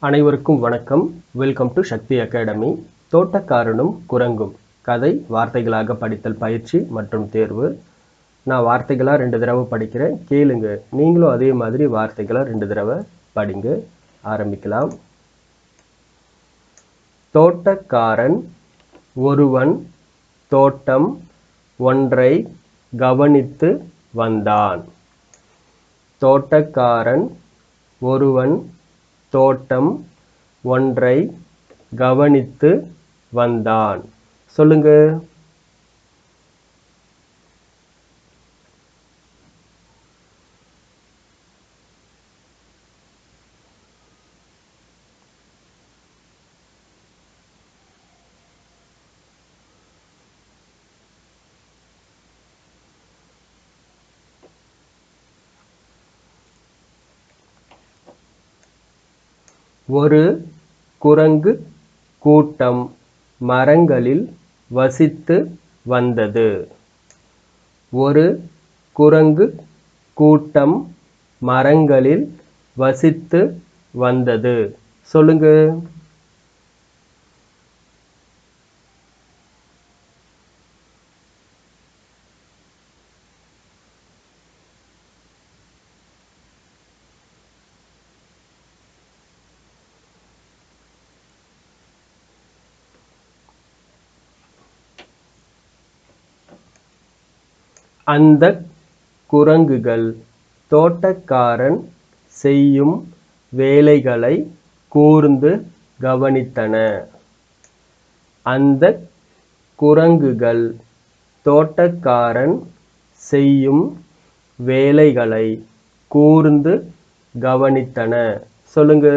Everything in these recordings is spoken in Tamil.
அனைவருக்கும் வணக்கம். வெல்கம் டு சக்தி அகாடமி தோட்டக்காரனும் குரங்கும். கதை வார்த்தைகளாக படித்தல் பயிற்சி மற்றும் தேர்வு. நான் வார்த்தைகளாக ரெண்டு தடவை படிக்கிறேன். கேளுங்க. நீங்களும் அதே மாதிரி வார்த்தைகளாக ரெண்டு தடவை படிங்க. ஆரம்பிக்கலாம். தோட்டக்காரன் ஒருவன் தோட்டம் ஒன்றை கவனித்து வந்தான். தோட்டக்காரன் ஒருவன் தோட்டம் ஒன்றை கவனித்து வந்தான். சொல்லுங்க. ஒரு குரங்கு கூட்டம் மரங்களில் வசித்து வந்தது. ஒரு குரங்கு கூட்டம் மரங்களில் வசித்து வந்தது. சொல்லுங்க. அந்தக் குரங்குகள் தோட்டக்காரன் செய்யும் வேலைகளை கூர்ந்து கவனித்தன. அந்தக் குரங்குகள் தோட்டக்காரன் செய்யும் வேலைகளை கூர்ந்து கவனித்தன. சொல்லுங்க.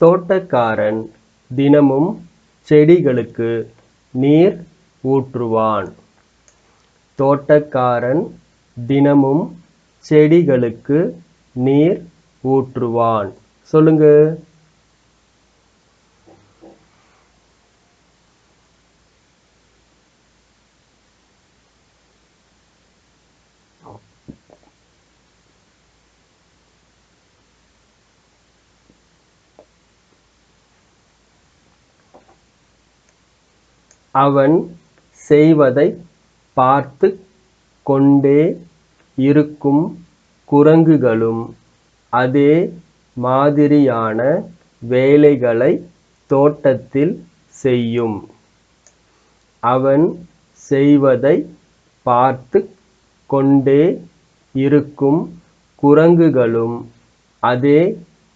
தோட்டக்காரன் தினமும் செடிகளுக்கு நீர் ஊற்றுவான். தோட்டக்காரன் தினமும் செடிகளுக்கு நீர் ஊற்றுவான். சொல்லுங்க. அவன் செய்வதைப் பார்த்து கொண்டே இருக்கும் குரங்குகளும் அதே மாதிரியான வேலைகளை தோட்டத்தில் செய்யும். அவன் செய்வதைப் பார்த்து கொண்டே இருக்கும் குரங்குகளும் அதே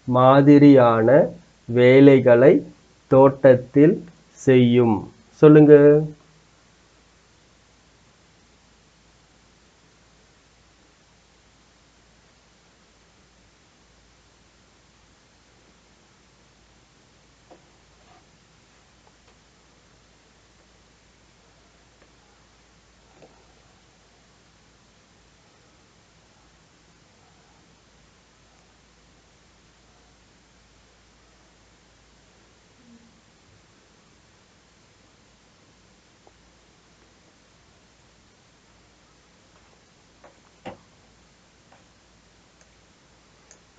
மாதிரியான வேலைகளை தோட்டத்தில் செய்யும். சொல்லுங்க.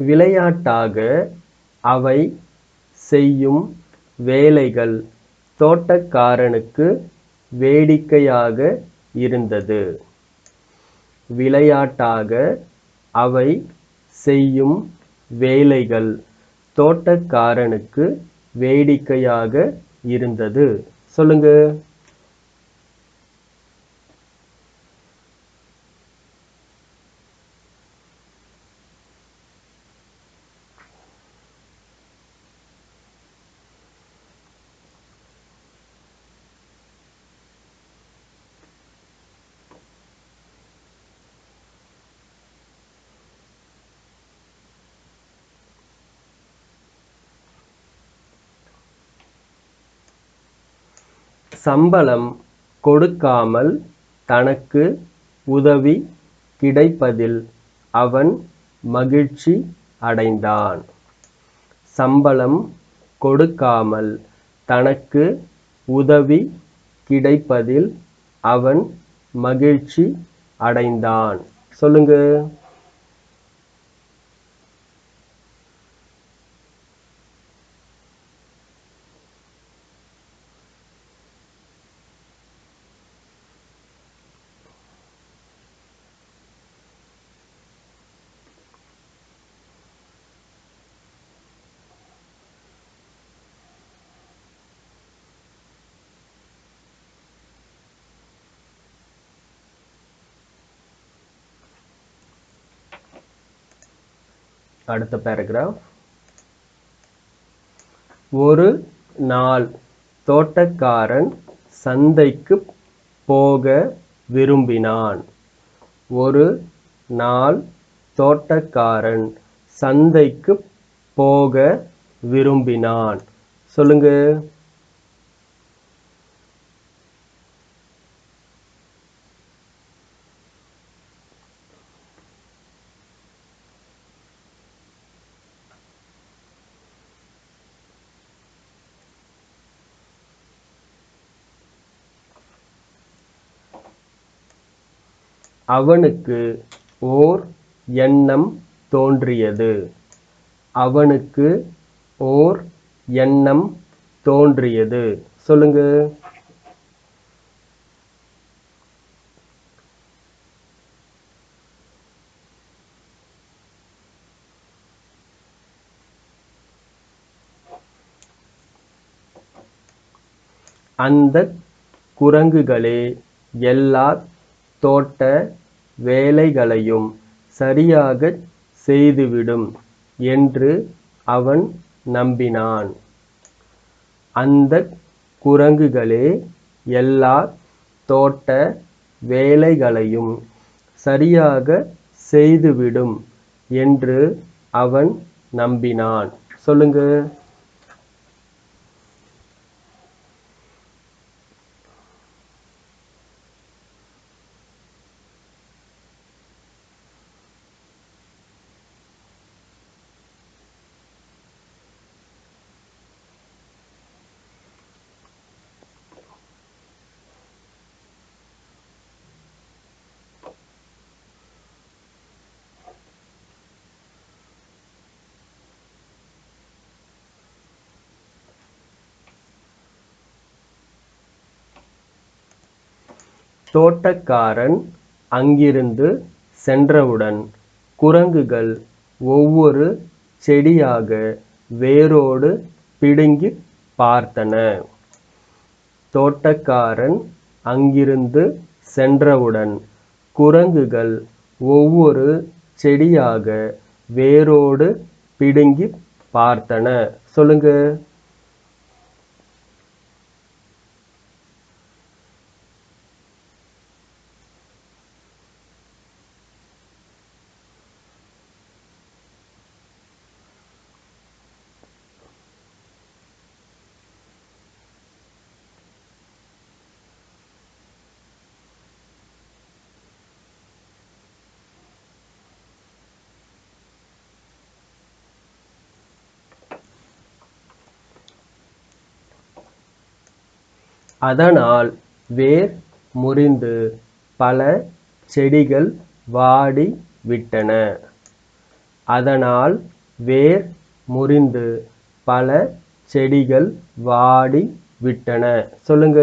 விளையாட்டாக அவை செய்யும் வேலைகள் தோட்டக்காரனுக்கு வேடிக்கையாக இருந்தது. விளையாட்டாக அவை செய்யும் வேலைகள் தோட்டக்காரனுக்கு வேடிக்கையாக இருந்தது. சொல்லுங்க. சம்பளம் கொடுக்காமல் தனக்கு உதவி கிடைப்பதில் அவன் மகிழ்ச்சி அடைந்தான். சம்பளம் கொடுக்காமல் தனக்கு உதவி கிடைப்பதில் அவன் மகிழ்ச்சி அடைந்தான். சொல்லுங்க. அடுத்த பேராகிராஃப் ஒரு நாள் தோட்டக்காரன் சந்தைக்கு போக விரும்பினான். ஒரு நாள் தோட்டக்காரன் சந்தைக்கு போக விரும்பினான். சொல்லுங்கள் அவனுக்கு ஓர் எண்ணம் தோன்றியது. அவனுக்கு ஓர் எண்ணம் தோன்றியது. சொல்லுங்க. அந்த குரங்குகளே எல்லா தோட்ட வேலைகளையும் சரியாகச் செய்துவிடும் என்று அவன் நம்பினான். அந்த குரங்குகளே எல்லா தோட்ட வேலைகளையும் சரியாக செய்துவிடும் என்று அவன் நம்பினான். சொல்லுங்க. தோட்டக்காரன் அங்கிருந்து சென்றவுடன் குரங்குகள் ஒவ்வொரு செடியாக வேரோடு பிடுங்கிப் பார்த்தன. தோட்டக்காரன் அங்கிருந்து சென்றவுடன் குரங்குகள் ஒவ்வொரு செடியாக வேரோடு பிடுங்கிப் பார்த்தன. சொல்லுங்க. அதனால் வேர் முறிந்து பல செடிகள் வாடி விட்டன. அதனால் வேர் முறிந்து பல செடிகள் வாடி விட்டன. சொல்லுங்க.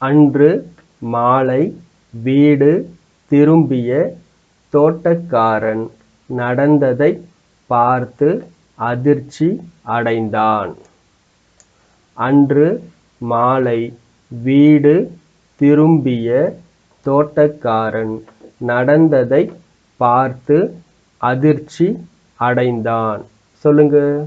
அன்று மாலை வீடு திரும்பிய தோட்டக்காரன் நடந்ததைப் பார்த்து அதிர்ச்சி அடைந்தான். அன்று மாலை வீடு திரும்பிய தோட்டக்காரன் நடந்ததைப் பார்த்து அதிர்ச்சி அடைந்தான். சொல்லுங்க.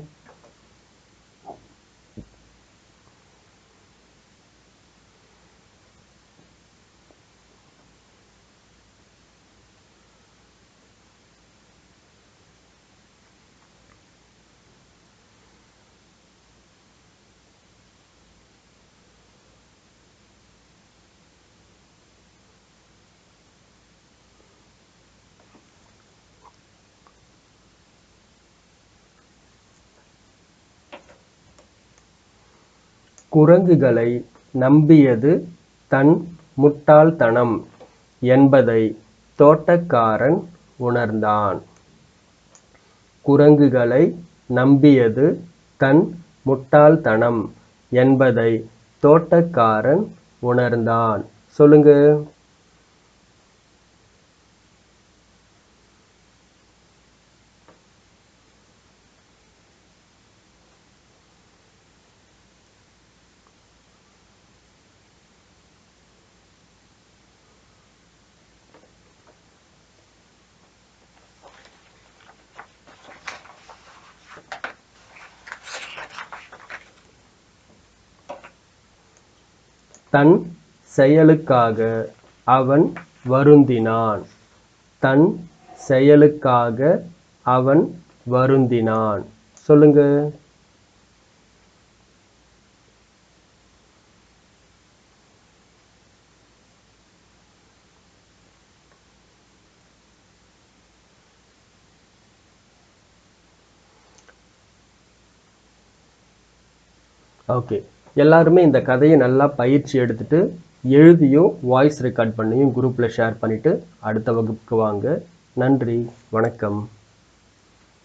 குரங்குகளை நம்பியது தன் முட்டாள்தனம் என்பதை தோட்டக்காரன் உணர்ந்தான். குரங்குகளை நம்பியது தன் முட்டாள்தனம் என்பதை தோட்டக்காரன் உணர்ந்தான். சொல்லுங்க. தன் செயலுக்காக அவன் வருந்தினான். தன் செயலுக்காக அவன் வருந்தினான். சொல்லுங்க. ஓகே. எல்லாருமே இந்த கதையை நல்லா பயிற்சி எடுத்துட்டு எழுதியும் வாய்ஸ் ரெக்கார்ட் பண்ணியும் குரூப்பில் ஷேர் பண்ணிவிட்டு அடுத்த வகுப்புக்கு வாங்க. நன்றி வணக்கம்.